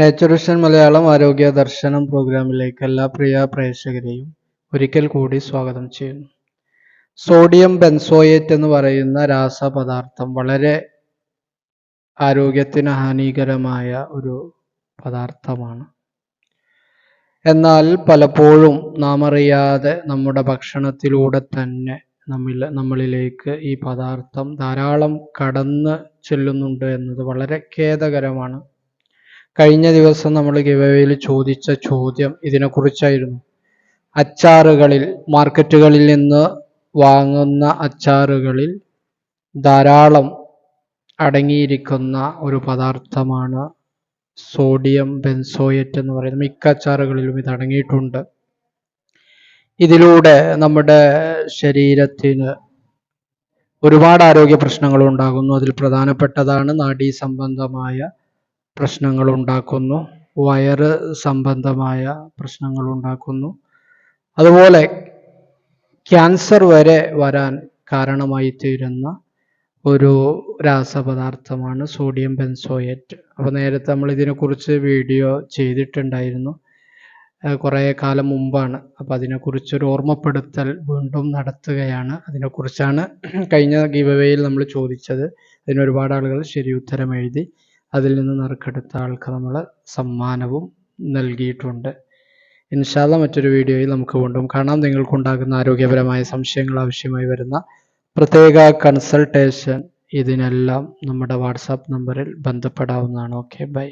നേച്ചറുഷൻ മലയാളം ആരോഗ്യ ദർശനം പ്രോഗ്രാമിലേക്ക് എല്ലാ പ്രിയ പ്രേക്ഷകരെയും ഒരിക്കൽ കൂടി സ്വാഗതം ചെയ്യുന്നു. സോഡിയം ബെൻസോയേറ്റ് എന്ന് പറയുന്ന രാസപദാർത്ഥം വളരെ ആരോഗ്യത്തിന് ഹാനികരമായ ഒരു പദാർത്ഥമാണ്. എന്നാൽ പലപ്പോഴും നാം അറിയാതെ നമ്മുടെ ഭക്ഷണത്തിലൂടെ തന്നെ നമ്മിൽ നമ്മളിലേക്ക് ഈ പദാർത്ഥം ധാരാളം കടന്ന് ചെല്ലുന്നുണ്ട് എന്നത് വളരെ ഖേദകരമാണ്. കഴിഞ്ഞ ദിവസം നമ്മൾ ഗിവവേയിൽ ചോദിച്ച ചോദ്യം ഇതിനെക്കുറിച്ചായിരുന്നു. അച്ചാറുകളിൽ മാർക്കറ്റുകളിൽ നിന്ന് വാങ്ങുന്ന അച്ചാറുകളിൽ ധാരാളം അടങ്ങിയിരിക്കുന്ന ഒരു പദാർത്ഥമാണ് സോഡിയം ബെൻസോയറ്റ് എന്ന് പറയുന്നത്. മിക്ക അച്ചാറുകളിലും ഇത് അടങ്ങിയിട്ടുണ്ട്. ഇതിലൂടെ നമ്മുടെ ശരീരത്തിന് ഒരുപാട് ആരോഗ്യ പ്രശ്നങ്ങൾ ഉണ്ടാകുന്നു. അതിൽ പ്രധാനപ്പെട്ടതാണ് നാഡീ സംബന്ധമായ പ്രശ്നങ്ങൾ ഉണ്ടാക്കുന്നു വയറ് സംബന്ധമായ പ്രശ്നങ്ങൾ ഉണ്ടാക്കുന്നു അതുപോലെ ക്യാൻസർ വരെ വരാൻ കാരണമായി തീരുന്ന ഒരു രാസപദാർത്ഥമാണ് സോഡിയം ബെൻസോയേറ്റ്. അപ്പോൾ നേരത്തെ നമ്മൾ ഇതിനെക്കുറിച്ച് വീഡിയോ ചെയ്തിട്ടുണ്ടായിരുന്നു. കുറേ കാലം മുമ്പാണ്. അപ്പോൾ അതിനെക്കുറിച്ചൊരു ഓർമ്മപ്പെടുത്തൽ വീണ്ടും നടത്തുകയാണ്. അതിനെക്കുറിച്ചാണ് കഴിഞ്ഞ ഗീവവേയിൽ നമ്മൾ ചോദിച്ചത്. അതിന് ഒരുപാട് ആളുകൾ ശരി ഉത്തരം എഴുതി. അതിൽ നിന്ന് നറുക്കെടുത്ത ആൾക്ക് നമ്മൾ സമ്മാനവും നൽകിയിട്ടുണ്ട്. ഇൻഷാല്ല മറ്റൊരു വീഡിയോയിൽ നമുക്ക് വീണ്ടും കാണാം. നിങ്ങൾക്കുണ്ടാകുന്ന ആരോഗ്യപരമായ സംശയങ്ങൾ ആവശ്യമായി വരുന്ന പ്രത്യേക കൺസൾട്ടേഷൻ ഇതിനെല്ലാം നമ്മുടെ വാട്സാപ്പ് നമ്പറിൽ ബന്ധപ്പെടാവുന്നതാണ്. Okay bye